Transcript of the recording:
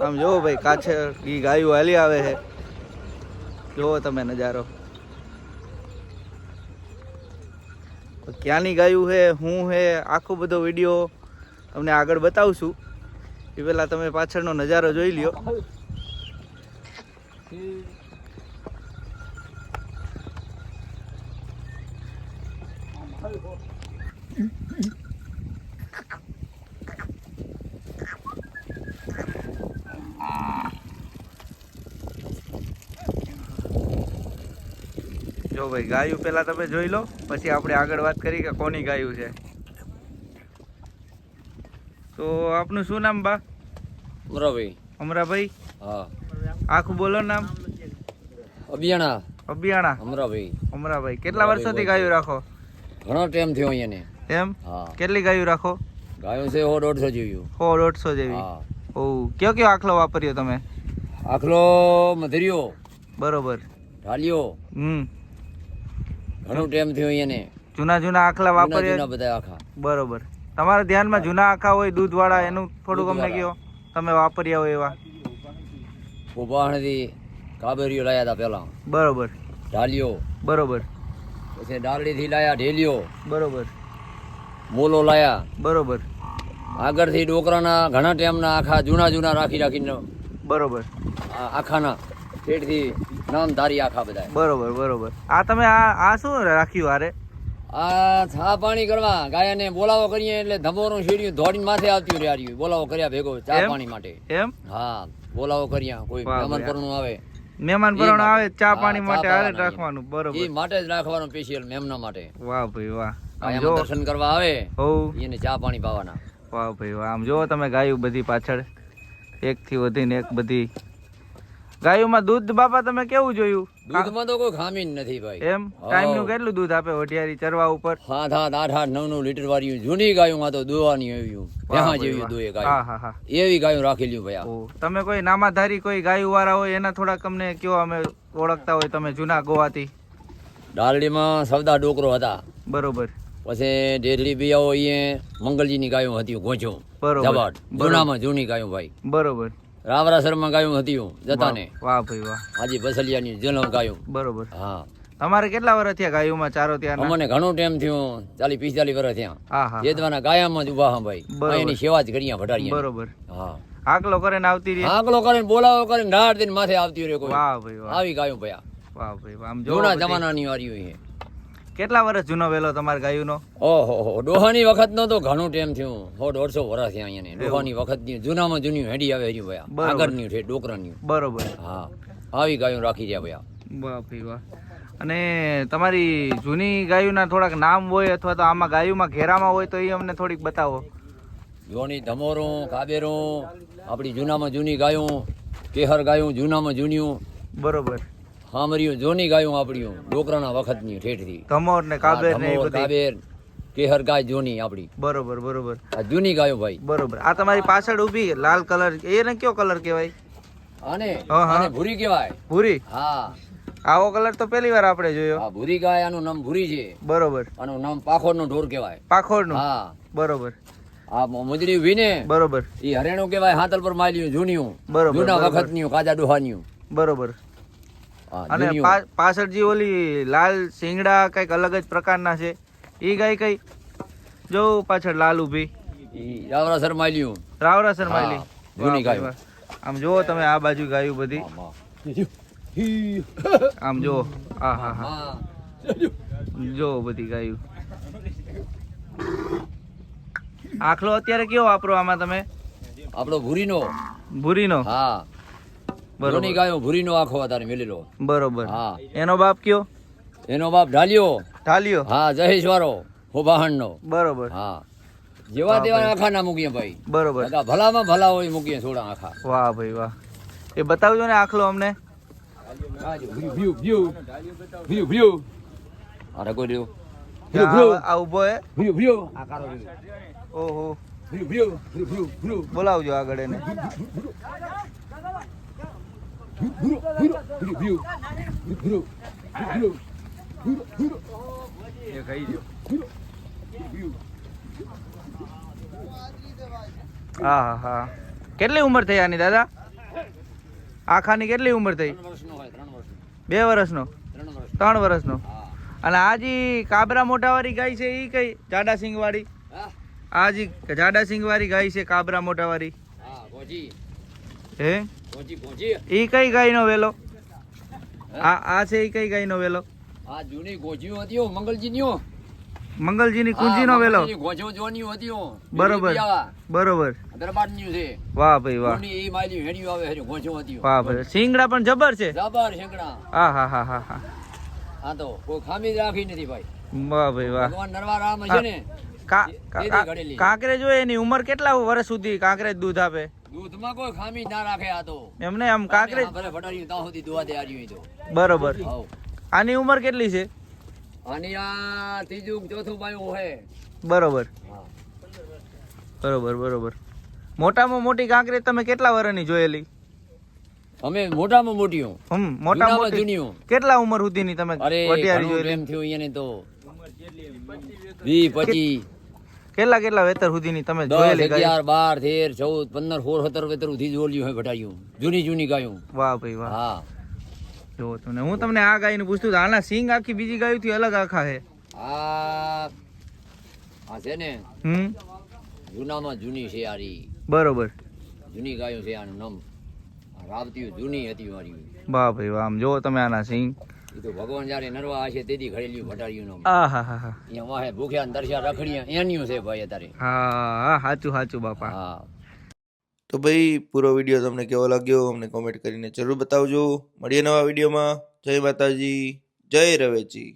આમ જોવો ભાઈ, કાછે ઘી ગાયું હાલી આવે છે. જોવો તમે નજારો. ક્યાંની ગાયું છે, હું છે, આખો બધો વીડિયો તમને આગળ બતાવશું. એ પહેલાં તમે પાછળનો નજારો જોઈ લ્યો. જો ભાઈ ગાયું પહેલા તમે જોઈ લો પછી આપણે આગળ વાત કરી કે કોની ગાયું છે. તો આપનું શું નામ બા? અમરાભાઈ. અમરાભાઈ? હા. આખું બોલો નામ. અબિયાણા અબિયાણા અમરાભાઈ. અમરાભાઈ કેટલા વર્ષોથી ગાયું રાખો? ઘણો ટાઈમ થયો અહીંયાને. એમ? કેટલી ગાયું રાખો? ગાયું છે સો દોઢસો જેવી. સો દોઢસો જેવી. ઓ કયો કયો આખલો વાપર્યો તમે? આખલો મધર્યો બરોબર. ઢાલ્યો હમ. ઘણો ટાઈમ થયો એને જૂના જૂના આખલા વાપરીએ? બધા આખા. બરોબર. તમારા ધ્યાનમાં જૂના આખા હોય દૂધવાળા એનું થોડુંક અમને કહો તમે વાપર્યા હોય એવા. ઉભાણથી કાબેરીઓ લાયા હતા પેલા બરોબર. ઢાલિયો બરોબર. પછી ડાળીથી લાયા ઢેલિયો બરોબર. મોલો લાયા. બરોબર. આગળથી ડોકરાના ઘણા ટાઈમના આખા જૂના જૂના રાખી રાખીને બરોબર. આખાના પેટથી નામ ધારી આખા બધા બરોબર બરોબર. આ તમે આ આ શું રાખ્યું આરે આ ચા પાણી કરવા ગાયને બોલાવો કરીએ એટલે ધમોરું શીડ્યું ધોડીને માથે આવતી રહ્યું બોલાવો કર્યા ભેગો ચા પાણી માટે. એમ? હા બોલાવો કર્યા. કોઈ મહેમાન પરણું આવે. મહેમાન પરણ આવે ચા પાણી માટે આરે રાખવાનું રાખવાનું એ માટે જ રાખવાનું સ્પેશિયલ મેમના માટે. વાહ ભાઈ વાહ. આમ દર્શન કરવા આવે એને ચા પાણી પાવાના. વાહ ભાઈ વાહ. આમ જો તમે ગાયું બધી પાછળ. એક થી વધીને એક બધી ગાયોમાં દૂધ બાપા તમે કેવું જોયું? દૂધમાં તો કોઈ ખામી જ નથી ભાઈ. એમ? ટાઈમનું કેટલું દૂધ આપે વઢિયારી ચરવા ઉપર? સાત સાત આઠ આઠ નવ નવ લીટર વાળી જૂની ગાયોમાં તો દોવાની આવ્યું ત્યાં જેવી. દોએ ગાયું. હા હા એવી ગાયું રાખેલી ભાઈ. તમે કોઈ નામાધારી કોઈ ગાયું વાળા હોય એના થોડાક અમને કયો અમે ઓળખતા હોય તમે જૂના ગોવાથી? ડાલડીમાં સવદા ડોકરો હતા. બરોબર. પછી ડેલી બિયાઓ અહીંયા મંગલજીની ગાયો હતી ગોચું બરોબર. જૂનામાં જૂની ગાયો ભાઈ. બરોબર. રાવરાસરમાં ગાયું હતી જતાને. વાહ વાહ ભાઈ વાહ. હાજી બસલિયાની જલમ ગાયું. બરોબર. હા. તમારે કેટલા વર્ષ થયા ગાયોમાં? ચારો ત્યાં અમને ઘણો ટાઈમ થયો ચાલી પિસ્તાલીસ વર્ષ થયા. જેદવાના ગાયામાં જ ઊભા હા ભાઈ. એની સેવા જ કરીયા ભટાડીએ. બરોબર. હા. આકલો કરે ને આવતી રહી? આંકલો કરીને બોલાવો કરીને રાડ દઈને માથે આવતી રહી કોઈ. વાહ ભાઈ વાહ. આવી ગાયું ભયા. વાહ ભાઈ આમ જોડા જમાનાની વારી હોય કેટલા વર્ષ જૂનો વેલો તમારા ગાયુનો? ઓહો હો ડોહાની વખત નો તો ઘણું ટાઈમ થયું. હો દોઢસો વર્ષ થયા અહીંયા ડોહાની વખતની જૂનામાં જૂની હેડી આવે હજી ભયા. આગળની છે ડોકરાની. બરોબર. હા આવી ગાયું રાખી રહ્યા ભયા. બાપી વાહ. અને તમારી જૂની ગાયોના થોડાક નામ હોય અથવા તો આમાં ગાયોમાં ઘેરામાં હોય તો એ અમને થોડીક બતાવો. જોની ધમોરું કાબેરું આપણી જૂનામાં જૂની ગાયું કેહર ગાયું જૂનામાં જૂનિયું. બરોબર. હામરિયું જોની ગાયું આપણી ડોકરાના વખતની ઠેઠથી. ધમોર ને કાબેર ને બધી. કાબેર કેહર ગાય જોની આપણી. બરોબર બરોબર. આ જૂની ગાયો ભાઈ. બરોબર. આ તમારી પાછળ ઊભી લાલ કલર એને કયો કલર કહેવાય? આને. આને ભૂરી કહેવાય. ભૂરી? હા. આવો કલર તો પહેલી વાર આપણે જોયો. આ ભૂરી ગાય આનું નામ ભૂરી છે. બરોબર. આનું નામ પાખોડનો ઢોર કહેવાય. પાખોડનું? હા. બરોબર. આ મુજરી વીને બરોબર. ઈ હરેણું કહેવાય હાતલ પર માલ્યું જૂનિયું બરોબર, જૂના. વખતનું કાજા ડોહાન્યું બરોબર. અને. પાછળ જે ઓલી લાલ શિંગડા કંઈક અલગ જ પ્રકારના છે ઈ ગાય કઈ? જો પાછળ લાલ ઊભી રાવરા રાવરાસર રાવરા શર્માલી જૂની ગાય. આમ જુઓ તમે આ બાજુ ગાયું બધી. આમ જુઓ. આ હા હા. હા. જો બધી ગાયું. આખલો અત્યારે કયો વાપરો આમાં તમે? આપણો ભૂરીનો. ભૂરીનો? હા. જૂની ગાયો ભૂરીનો આખો અત્યારે મેલેલો. બરોબર. હા. એનો બાપ કયો? એનો બાપ ઢાલ્યો. ઢાલિયો? હા જહેશવારો હોબાહણનો. બરોબર. હા. જેવા તેવા આખા ના મૂકીએ ભાઈ. બરોબર. ભલામાં ભલા હોય મૂકીએ થોડા આખા. વાહ ભાઈ વાહ. એ બતાવજો ને આખલો અમને. આ રગો રહ્યો બોલાવજો આગળ એને. હા હા હા કેટલી ઉંમર થઈ આની દાદા? આખાની કેટલી ઉંમર થઈ? બે વર્ષનો? ત્રણ વર્ષનો. અને આજી કાબરા મોટાવાળી ગાય છે એ કઈ? જાડા સિંગ વાળી આજી જાડા સિંગ વાળી ગાય છે કાબરા મોટાવાળી? હા? પહોંચી કઈ ગાય નો વેલો? હે? આ આ છે એ કઈ ગાય નો વેલો? આ જૂની ગોજીઓ હતી મંગલજી મંગલજીની મંગલજી મંગલજીની કુંજી નો વેલો? ગોજો જોની હતી બરોબર બરોબર. દરબારની છે. વાહ ભાઈ વાહ. ઈ માલી હેડિયું આવે હરી ગોજો હતી વાહ ભાઈ સિંગડા પણ જબર છે? જબર સિંગડા હા હા હા હા હા. આ તો કોઈ ખામી રાખી નથી ભાઈ. વાહ ભાઈ વાહ. ભગવાન નરવા છે ને. કાંકરે જોઈએ. એની ઉંમર કેટલા વર્ષ સુધી કાંકરે દૂધ આપે? દૂધમાં કોઈ ખામી ના રાખે આ તો. એમને આમ કાકરે ભલે ભટાડ્યું ત્યાં સુધી દુવા દે આર્યું તો બરોબર. આની ઉંમર કેટલી છે? આની આ ત્રીજું ચોથું બાયું હે બરોબર. બરોબર બરોબર. મોટામાં મોટી કાંકરી તમે કેટલા વર્ષની જોયેલી? અમે મોટામાં મોટી હું હમ મોટા મોટી. જૂની હું કેટલા ઉંમર સુધીની તમે અરે વટિયારી જોઈ એમ થયું એને તો. વી પચીસ. કેટલા કેટલા વેતર સુધીની તમે જોયેલી અગિયાર બાર તેર ચૌદ પંદર સોળ સત્તર વેતર સુધી જોડ્યું હોય ઘટાડ્યું જૂની જૂની ગાયું. વાહ ભાઈ વાહ. હા. જો તમને હું તમને આ ગાયને પૂછતું હતું. આના સિંગ આખી બીજી ગાયું થી અલગ આખા છે? આ આ છે ને હમ? જૂનામાં જૂની છે આરી. બરોબર. જૂની ગાયો છે આનું નામ. રાવતી જૂની હતી મારી વાહ ભાઈ વાહ આમ જો તમે આના સિંગ. એ તો ભગવાન જયારે નરવા હશે તેથી ઘડેલું ઘટાડ્યું નામ આ હા હા હા. અહીંયા વાહે ભૂખ્યા ને તરસ્યા રખડ્યા એન્યું છે ભાઈ અત્યારે. હા હા સાચું સાચું બાપા. હા. તો ભાઈ પૂરો વીડિયો તમને કેવો લાગ્યો અમને કોમેન્ટ કરીને જરૂર બતાવજો. મળીએ નવા વિડીયોમાં. જય માતાજી જય રવેજી